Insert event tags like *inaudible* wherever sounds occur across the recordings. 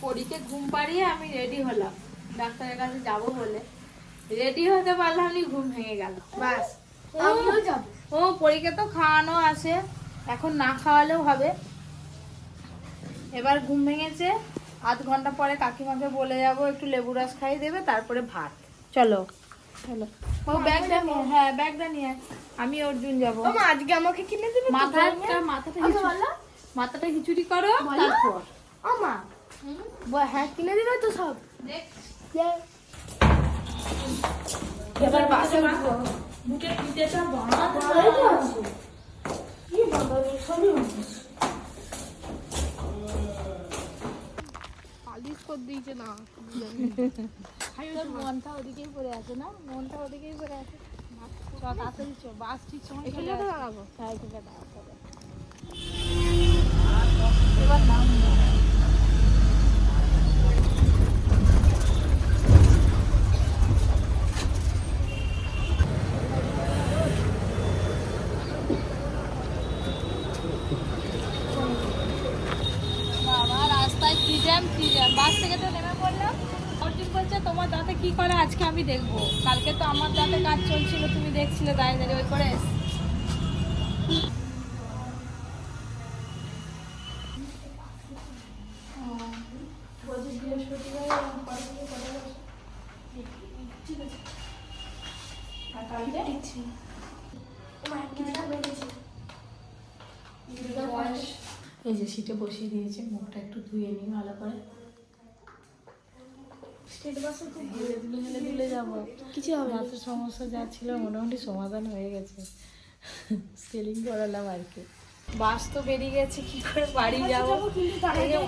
পরীকে ঘুম পাড়িয়ে আমি রেডি হলাম। ডাক্তারের কাছে যাব বলে। রেডি হতে পারলাম নি ঘুম ভেঙে গেল। বাস ও, আমিও যাব। ও পরীকে তো খাওয়ানো আছে। এখন না খাওয়ালেও হবে। এবার ঘুম ভেঙেছে। আধ ঘণ্টা পরে কাকিমাকে বলে যাব একটু লেবু রস খাইয়ে দেবে তারপরে ভাত। চলো। চলো। ও ব্যাগটা নিয়ে হ্যাঁ ব্যাগটা নিয়ে আমি অর্জুন যাব। আজকে আমাকে কিনে দেবে মাথাটা মাথাটা মাথাটা খিচুড়ি করো তারপর। ও মা ব- হ্যাঁ কিনে দেবে তো সব। এবার বাসে উঠবো বুকের পিঠেটা বানাতে কি বাবা সবই পালিশ করে দিয়েছে না। মনটা ওদিকেই পড়ে আছে না? মনটা ওদিকেই পড়ে আছে। তাড়াতাড়ি চ, বাস ঠিক সময় এখানে দাঁড়াবো। হ্যাঁ, এখানে এবার নাম নাও। বাবা রাস্তায় কি জ্যাম কি জ্যাম বাস থেকে তো নেমে পড়লাম অর্জুন বলছে তোমার দাঁতে কি করে আজকে আমি দেখব? কালকে তো আমার দাঁতে কাজ চলছিল, তুমি দেখছিলে দাঁড়িয়ে দাঁড়িয়ে ওই করে? এই যে সিটে বসিয়ে দিয়েছে, মুখটা একটু ধুয়ে নিই ভালো করে স্টেট বাসে তো হেলে দুলে হেলে দুলে যাব কিছু হবে না। দাঁতের সমস্যা যা ছিল মোটামুটি সমাধান হয়ে গেছে। স্কেলিং করালাম আর কি। বাস তো বেরিয়ে গেছে কি করে বাড়ি যাব?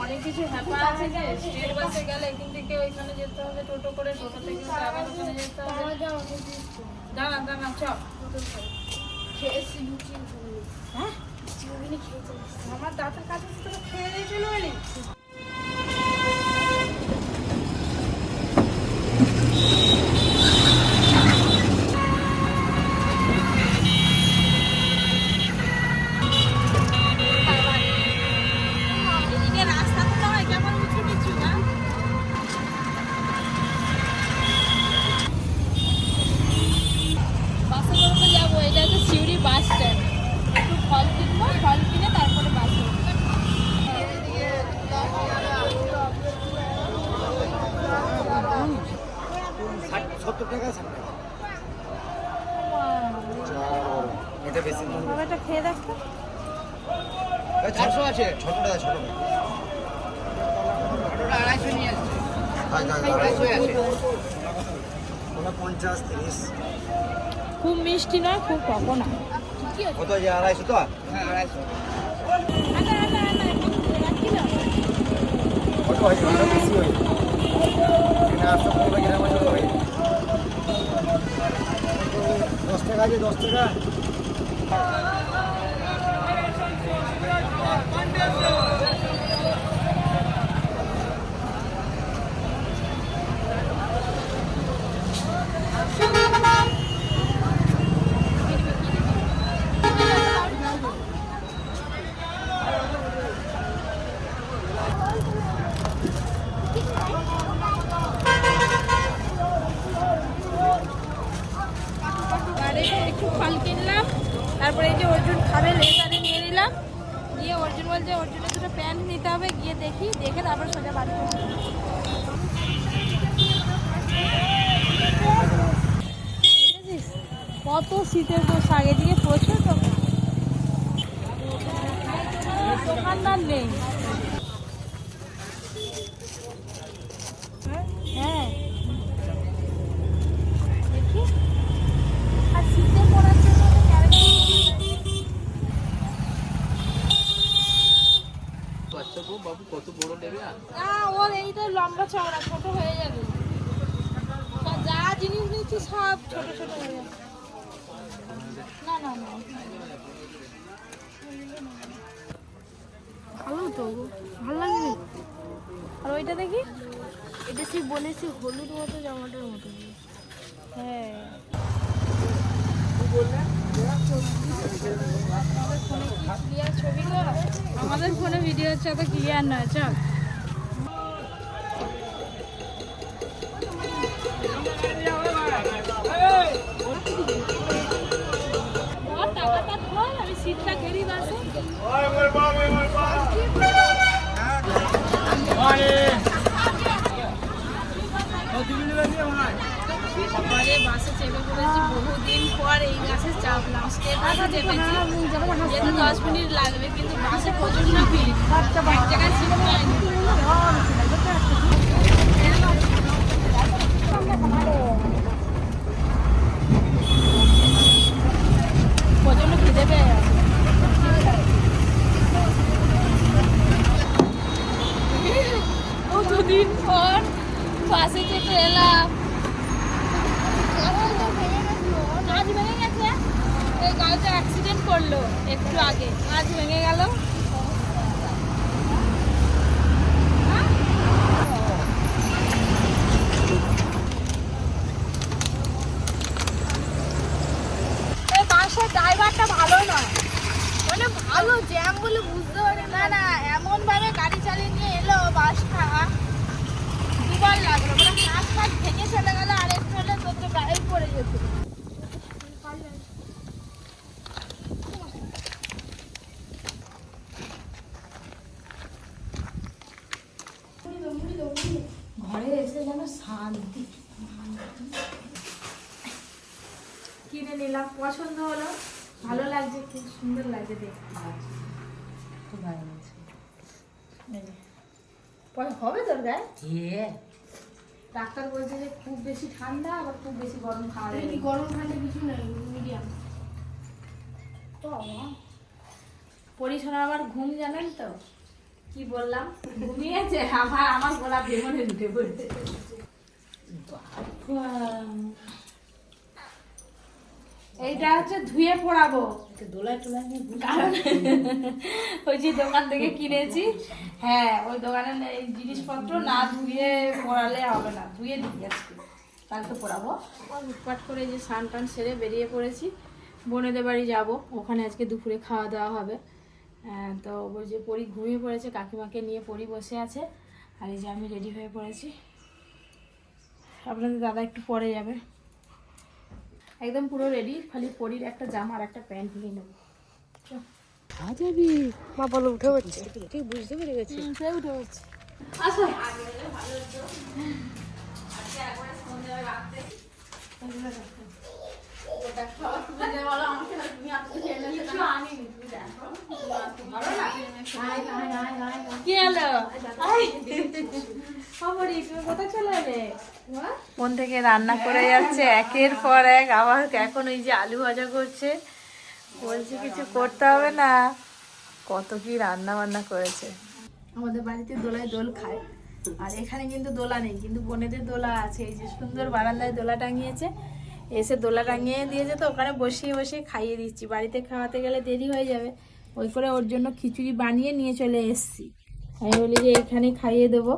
অনেক কিছু হ্যাপা আছে যে স্টেট বাসে গেলে এখান থেকে ওইখানে যেতে হবে টোটো করে টোটো থেকে আবার ওখানে যেতে হবে। দাঁড়া দাঁড়া চ খেয়েছি হ্যাঁ? আমার দাঁতের কাছে সত্তর টাকা ষাট টাকা এটা বেশি না। এটা খেয়ে দেখো চারশো আছে। আড়াইশো নিয়ে আসছে। আড়াইশো আছে। পঞ্চাশ তিরিশ। খুব মিষ্টি নয় খুব টকও না কত আছে আড়াইশো তো? হ্যাঁ আড়াইশো। কত হয় বেশি হয় হয় দশ টাকা আছে দশ টাকা। আরে তারপরে যে অর্জুন খাবে লেসারে নিয়ে নিলাম। গিয়ে অর্জুন বলছে, অর্জুনের দুটো প্যান্ট নিতে হবে, গিয়ে দেখি, দেখে তারপর সোজা বাড়ি কত শীতের দোষ আগে দিকে প্রচুর দোকানদার নেই হ্যাঁ দেখি আর শীতে পড়ার জন্য তো ক্যারেক্টার বাচ্চা গো বাবু কত বড় নেবে? আর ওর এই তো লম্বা চওড়া ছোট হয়ে যাবে। যা জিনিস নিচ্ছি সব ছোট ছোট হয়ে যাবে। না না না। ভালো তো ভালো লাগবে? আর ওইটা দেখি? এটা সে বলেছি হলুদ মতো জামাটার মতো। হ্যাঁ। আমাদের ফোনে ভিডিও হচ্ছে অত ক্লিয়ার নয় চল। শীতটা কেরি বাসে। বাসে চেপে পড়েছি। বহুদিন পর এই বাসে চাপলাম স্টেট চেপেছি। যেতে দশ মিনিট লাগবে, কিন্তু বাসে প্রচণ্ড ভিড়। এক জায়গায় সিট ড্রাইভারটা ভালো নয়। মানে ভালো জ্যাম বলে বুঝতে পারি না। না এমন ভাবে গাড়ি চালিয়ে নিয়ে এলো বাসটা। দুবার লাগল। মানে হাত ফাত ভেঙে চলে গেল আর একটু হলে তোর তো গাড়ি পড়ে যেত ঘরে এসে যেন শান্তি কিনে নিলাম পছন্দ হলো ভালো লাগছে খুব সুন্দর লাগছে দেখতে। খুব ভালো লাগছে। পরে হবে তোর গায়ে? ডাক্তার বলছে যে খুব বেশি ঠান্ডা আবার খুব বেশি গরম খাওয়া না। গরম ঠান্ডা কিছু নাই মিডিয়াম তো পরিশোনা আমার ঘুম জানেন তো? কি বললাম? ঘুমিয়েছে আবার আমার গলা বেমনে ঢুকে পড়েছে। এইটা হচ্ছে ধুয়ে পড়াবো। কারণ ওই যে দোকান থেকে কিনেছি। হ্যাঁ ওই দোকানের এই জিনিসপত্র না ধুয়ে পড়ালে হবে না। ধুয়ে দিই আজকে। কালকে পড়াবো। উৎপাট করে যে স্নান টান সেরে বেরিয়ে পড়েছি। বোনেদের বাড়ি যাব। ওখানে আজকে দুপুরে খাওয়া দাওয়া হবে। তো ওই যে পরি ঘুমিয়ে পড়েছে কাকিমাকে নিয়ে পরি বসে আছে। আর এই যে আমি রেডি হয়ে পড়েছি। আপনাদের দাদা একটু পরে যাবে। একদম পুরো রেডি খালি পরির একটা জামা আর একটা প্যান্ট নিয়ে নেব। মা বলো উঠে হচ্ছে? ঠিক বুঝতে পেরে গেছি। উঠে হচ্ছে। আসো। কি কোন থেকে রান্না করে যাচ্ছে একের পর এক। আবার এখন ওই যে আলু ভাজা করছে। বলছে কিছু করতে হবে না। কত কি রান্না বান্না করেছে। আমাদের বাড়িতে দোলায় দোল খায়। আর এখানে কিন্তু দোলা নেই কিন্তু বোনেদের দোলা আছে। এই যে সুন্দর বারান্দায় দোলা টাঙিয়েছে। এসে দোলা টাঙিয়ে দিয়েছে তো ওখানে বসিয়ে বসিয়ে খাইয়ে দিচ্ছি। বাড়িতে খাওয়াতে গেলে দেরি হয়ে যাবে। ওই করে ওর জন্য খিচুড়ি বানিয়ে নিয়ে চলে এসেছি। আমি বলি যে এখানে খাইয়ে দেবো।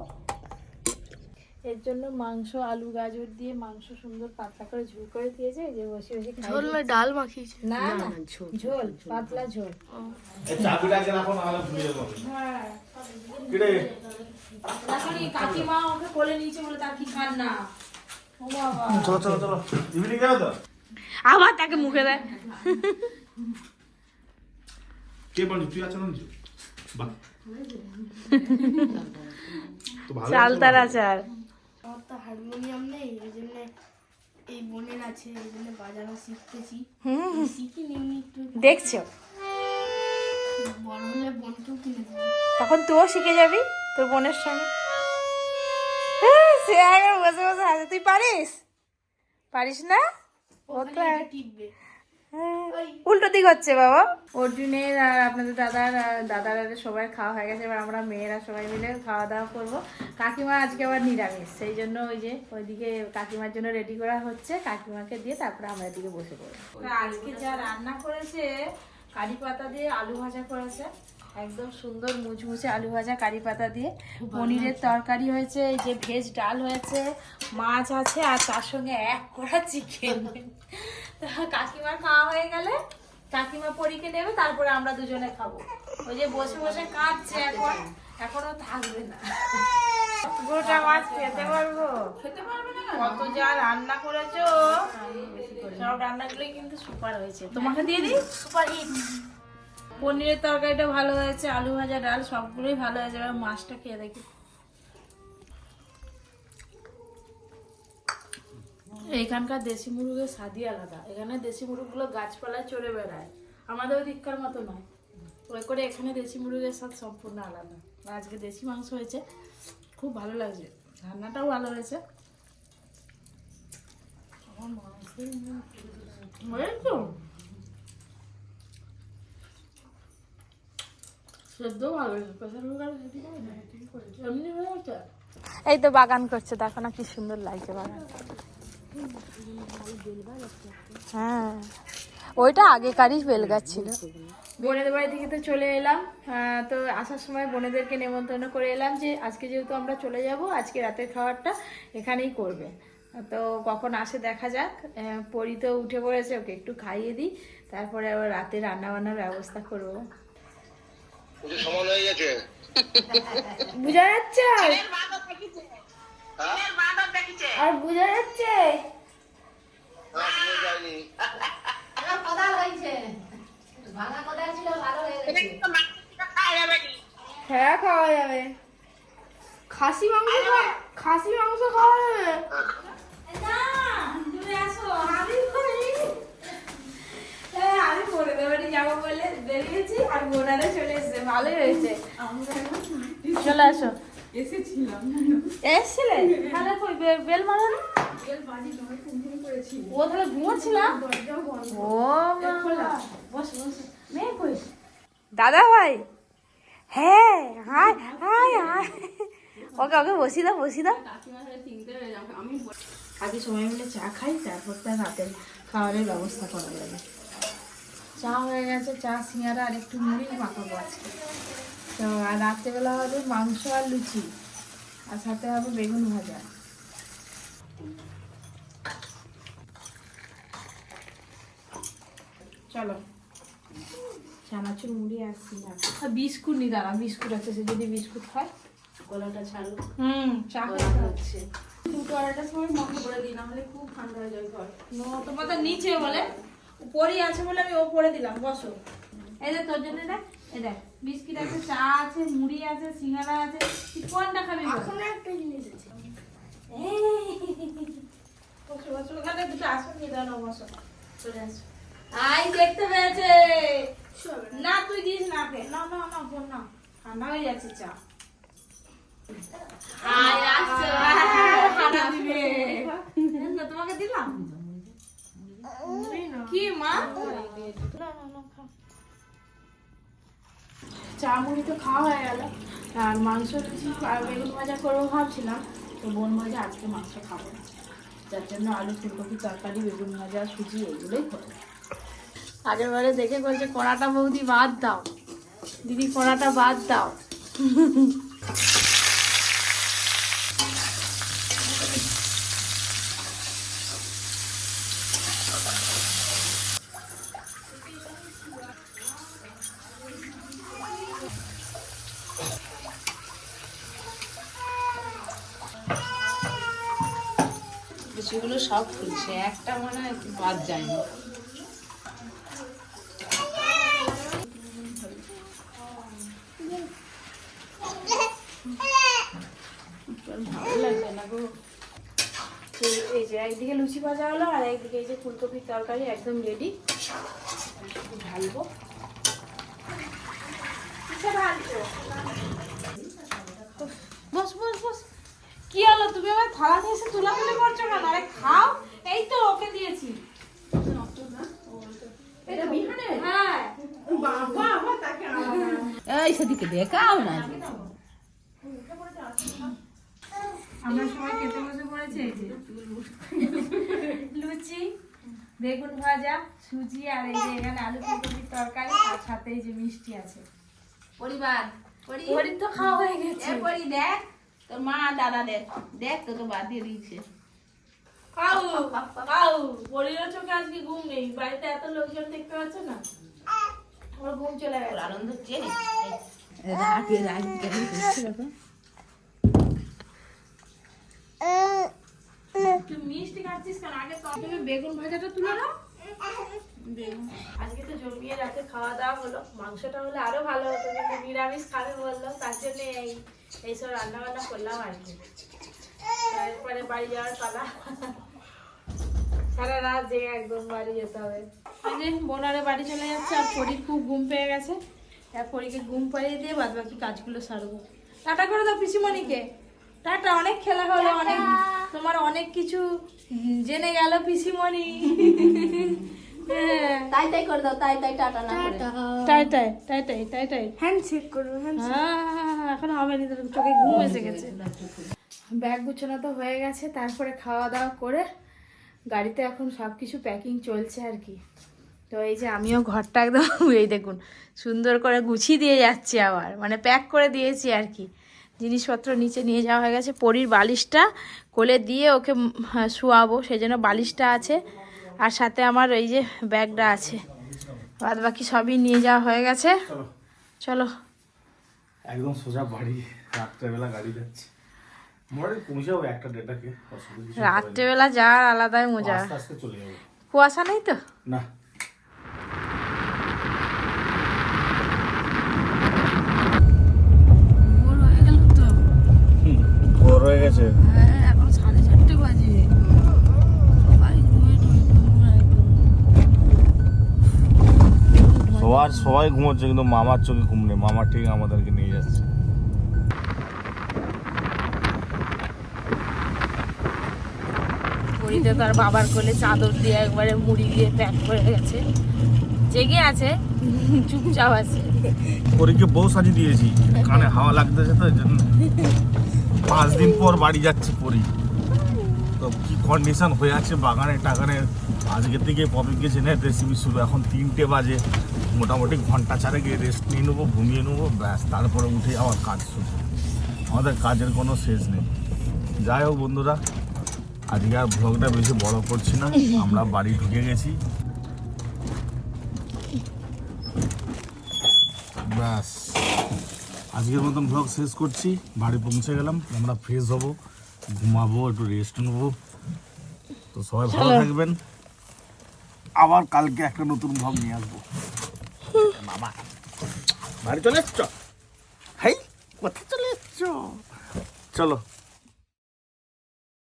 এর জন্য মাংস আলু গাজর দিয়ে মাংস সুন্দর পাতলা করে ঝোল করে দিয়েছে। যে বসে বসে খাইয়ে দিচ্ছি। ডাল মাখিয়েছে। না না ঝোল পাতলা ঝোল। চাবিটাকে রাখো না হলে ভুলে যাব হ্যাঁ। কিরে? এখনই কাকিমা ওকে কোলে নিয়েছে বলে তার কি খান না ও বাবা। চলো চলো চলো। ইভিনিং গেল তো? আবার তাকে মুখে দেয়। কে বলি তুই আছো না বাহ। তো ভালো চালতার আচার আমার তো হারমোনিয়াম নেই এই জন্য এই বোনের আছে এই জন্য বাজানো শিখতেছি। শিখি নিমনি একটু দেখছ? বড় হলে বোনকেও কিনে দেবো। তখন তুইও শিখে যাবি তোর বোনের সঙ্গে। হ্যাঁ, সে একবার বসে বসে হাসে। তুই পারিস? পারিস না? ও তো টিপবে। উল্টো দিক হচ্ছে বাবা। অর্জুনের আর আপনাদের দাদার দাদার আর সবাই খাওয়া হয়ে গেছে এবার আমরা মেয়েরা সবাই মিলে খাওয়া দাওয়া করব। কাকিমা আজকে আবার নিরামিষ সেই জন্য ওই যে ওইদিকে কাকিমার জন্য রেডি করা হচ্ছে কাকিমাকে দিয়ে তারপরে আমরা এদিকে বসে পড়ব। আজকে যা রান্না করেছে কারি পাতা দিয়ে আলু ভাজা করেছে। একদম সুন্দর মুচমুচে আলু ভাজা কারি পাতা দিয়ে। পনিরের তরকারি হয়েছে এই যে ভেজ ডাল হয়েছে মাছ আছে আর তার সঙ্গে এক কড়া চিকেন কাকিমার খাওয়া হয়ে গেলে কাকিমা পরীকে নেবে তারপরে আমরা দুজনে খাব। ওই যে বসে বসে কাঁদছে এখন এখনও থাকবে না। গোটা মাছ খেতে পারব? খেতে পারবে না কত যা রান্না করেছ? সব কিন্তু সুপার হয়েছে। তোমাকে দিয়ে দিই? Super hit. পনিরের তরকারিটা ভালো হয়েছে আলু ভাজা ডাল সবগুলোই ভালো হয়েছে। এবার মাছটা খেয়ে দেখি। এখানকার দেশি মুরগের স্বাদই আলাদা। এখানে দেশি মুরগগুলো গাছপালায় চড়ে বেড়ায়। আমাদের ওদিককার মতো নয়। ওই করে এখানে দেশি মুরগের স্বাদ সম্পূর্ণ আলাদা। আজকে দেশি মাংস হয়েছে, খুব ভালো লাগছে। রান্নাটাও ভালো হয়েছে। হয়ে এই তো বাগান করছে। দেখো না কি সুন্দর লাগছে বাগান হ্যাঁ। ওইটা আগেকারই বেল গাছ ছিল। বোনেদের বাড়ি থেকে তো চলে এলাম। তো আসার সময় বোনেদেরকে নেমন্তন্ন করে এলাম যে আজকে যেহেতু আমরা চলে যাব আজকে রাতের খাবারটা এখানেই করবে। তো কখন আসে দেখা যাক। পরি তো উঠে পড়েছে ওকে একটু খাইয়ে দিই। তারপরে আবার রাতে রান্না বান্নার ব্যবস্থা করব। হয়ে বোঝা যাচ্ছে? আর বোঝা যাচ্ছে? যায়নি হ্যাঁ খাওয়া যাবে খাসি মাংস খাসি মাংস খাওয়া যাবে? আমি বোনেদের বাড়ি যাব বলে বেরিয়েছি আর বোনারা চলে এসেছে। ভালোই হয়েছে। চলে আসো। এসেছিলে? তাহলে কই বেল মারো না? ও তাহলে ঘুমোচ্ছিলাম ও বস বস। মেয়ে কই? দাদা ভাই? হ্যাঁ hi hi hi. Okay okay বসি দাও বসি দাও। আগে সময় মিলে চা খাই তারপর তার রাতের খাবারের ব্যবস্থা করা যাবে। চা হয়ে গেছে চা সিঙ্গারা আর একটু মুড়ি মাখাবো আজকে। তো আর রাত্রেবেলা হবে মাংস আর লুচি। আর সাথে হবে বেগুন ভাজা। চলো। চানাচুর মুড়ি আর সিঙ্গারা আর বিস্কুট নি দাঁড়া বিস্কুট আছে সে যদি বিস্কুট খায়। গলাটা ছাড়ো। হুম চা হচ্ছে। দুটো আড়াইটার সময় বন্ধ করে দিই নাহলে খুব ঠান্ডা হয়ে যায় ঘর। নো তোমার তো নিচে বলে। উপরই আছে বলে আমি ওপরে দিলাম বসো। এই দেখ তোর জন্য দেখ এ দেখ। বিস্কিট আছে চা আছে মুড়ি আছে সিঙ্গারা আছে তুই কোনটা খাবি এখন একটা জিনিস আছে। বসো বসো ওখানে দুটো আসন নিয়ে দাও না বসো। চলে আসো। আই দেখতে পেয়েছে না তুই দিস না কে না না না ফোন না ঠান্ডা হয়ে যাচ্ছে চা। আয় আসছে। খানা দিবে। *laughs* না, তোমাকে দিলাম। কি মা? চা মুড়ি তো খাওয়া হয়ে গেল। আর মাংস বেগুন ভাজা করব ভাবছিলাম, তো বোন বলছে আজকে মাংস খাব না। যার জন্য আলু ফুলকপি তরকারি, বেগুন ভাজা, সুজি, এগুলোই করব আগের বারে দেখে বলছে, কড়াটা বৌদি বাদ দাও। দিদি, কড়াটা বাদ দাও। সব ফুলছে একটা মনে হয় বাদ যায়নি। ভালো লাগবে না গো এই যে একদিকে লুচি ভাজা হলো আর একদিকে এই যে ফুলকপির তরকারি একদম রেডি ঢালবো। কিসে ঢালছো? উফ, বস বস বস কি হলো তুমি আমার থালা নিয়ে এসে তুলাতুলি করছ কেন? আরে খাও এই তো ওকে দিয়েছি। হ্যাঁ। এই সেদিকে দেখাও না। আমরা সবাই খেতে বসে পড়েছি এই যে লুচি বেগুন ভাজা সুজি আর এই যে এখানে আলু ফুলকপির তরকারি আর সাথে এই যে মিষ্টি আছে। পরিবার পরি। তো খাওয়া হয়ে গেছে। পরি দেখ। তোর মা দাদা দেখ দেখ তোকে বাদ দিয়ে দিয়েছে। খাও খাও পরিবার চোখে আজকে ঘুম নেই। বাড়িতে এত লোকজন দেখতে পাচ্ছ না? ওর ঘুম চলে গেছে। আনন্দ হচ্ছে রাগে মিষ্টি খাচ্ছিস কেন? আগে তুমি বেগুন ভাজাটা তুলে দাও আজকে তো জমিয়ে রাতে খাওয়া দাওয়া হলো। মাংসটা হলে আরও ভালো হতো কিন্তু নিরামিষ খাবে বলল। তার জন্য এই এইসব রান্না বান্না করলাম আর কি। তারপরে বাড়ি যাওয়ার পালা। সারা রাত জেগে একদম বাড়ি যেতে হবে। বোনারে বাড়ি চলে যাচ্ছে আর পরীর খুব ঘুম পেয়ে গেছে। আর পরীকে ঘুম পাড়িয়ে দিয়ে বাদ বাকি কাজগুলো সারবো। টাটা করে দাও পিসিমণিকে। টাটা অনেক খেলা হলো অনেক তোমার অনেক কিছু জেনে গেল পিসিমণি। তাই তাই করে দাও তাই তাই টাটা না করে। টাই টাই টাই টাই টাই টাই হ্যান্ডশেক করব হ্যাঁ, এখন হবে না চোখে ঘুম এসে গেছে। ব্যাগ গুছানো তো হয়ে গেছে তারপরে খাওয়া দাওয়া করে গাড়িতে এখন সব কিছু প্যাকিং চলছে আর কি। তো এই যে আমিও ঘরটা একদম এই দেখুন সুন্দর করে গুছিয়ে দিয়ে যাচ্ছি আবার। মানে প্যাক করে দিয়েছি আর কি। জিনিসপত্র নিচে নিয়ে যাওয়া হয়ে গেছে পরির বালিশটা কোলে দিয়ে ওকে হ্যাঁ, শোয়াবো সেই জন্য বালিশটা আছে। আর সাথে আমার এই যে ব্যাগটা আছে। বাদ বাকি সবই নিয়ে যাওয়া হয়ে গেছে। চলো। একদম সোজা বাড়ি রাত্রেবেলা গাড়ি যাচ্ছে। রাত্রেবেলা যাওয়ার আলাদাই মজা। আস্তে আস্তে চলে যাব। কুয়াশা নেই তো? না। ভোর হয়ে গেল তো? ভোর হয়ে গেছে হ্যাঁ এখন সাড়ে চারটে বাজে সবাই ঘুমিয়ে টুমিয়ে একদম। সবার সবাই ঘুমোচ্ছে কিন্তু মামার চোখে ঘুম নেই। মামা ঠিক আমাদেরকে নিয়ে যাচ্ছে। তার বাবার কোলে চাদর দিয়ে একবারে মুড়ি দিয়ে প্যাক করে গেছে। জেগে আছে চুপচাপ আছে। পরীকে বউ সাজিয়ে দিয়েছি। কানে হাওয়া লাগতেছে তো জন্য। পাঁচ দিন পর বাড়ি যাচ্ছে পরি। তো কি কন্ডিশন হয়ে আছে বাগানে টাগানে? আজকে থেকে পপি গেছে না? রেসিপি শুরু এখন তিনটে বাজে। মোটামুটি ঘণ্টা চারে গিয়ে রেস্ট নিয়ে নেব ঘুমিয়ে নেব ব্যাস তারপরে উঠে আবার কাজ শুরু। আমাদের কাজের কোনো শেষ নেই। যাই হোক বন্ধুরা আজকে আর ভ্লগটা বেশি বড় করছি না আমরা বাড়ি ঢুকে গেছি। ব্যাস আজকের মতন ব্লগ শেষ করছি বাড়ি পৌঁছে গেলাম আমরা ফ্রেশ হব ঘুমাবো একটু রেস্ট নেব। তো সবাই ভালো থাকবেন। আবার কালকে একটা নতুন ব্লগ নিয়ে আসব। বাবা বাড়ি চলে এসছ? হাই কোথায় চলে এসছ? চলো।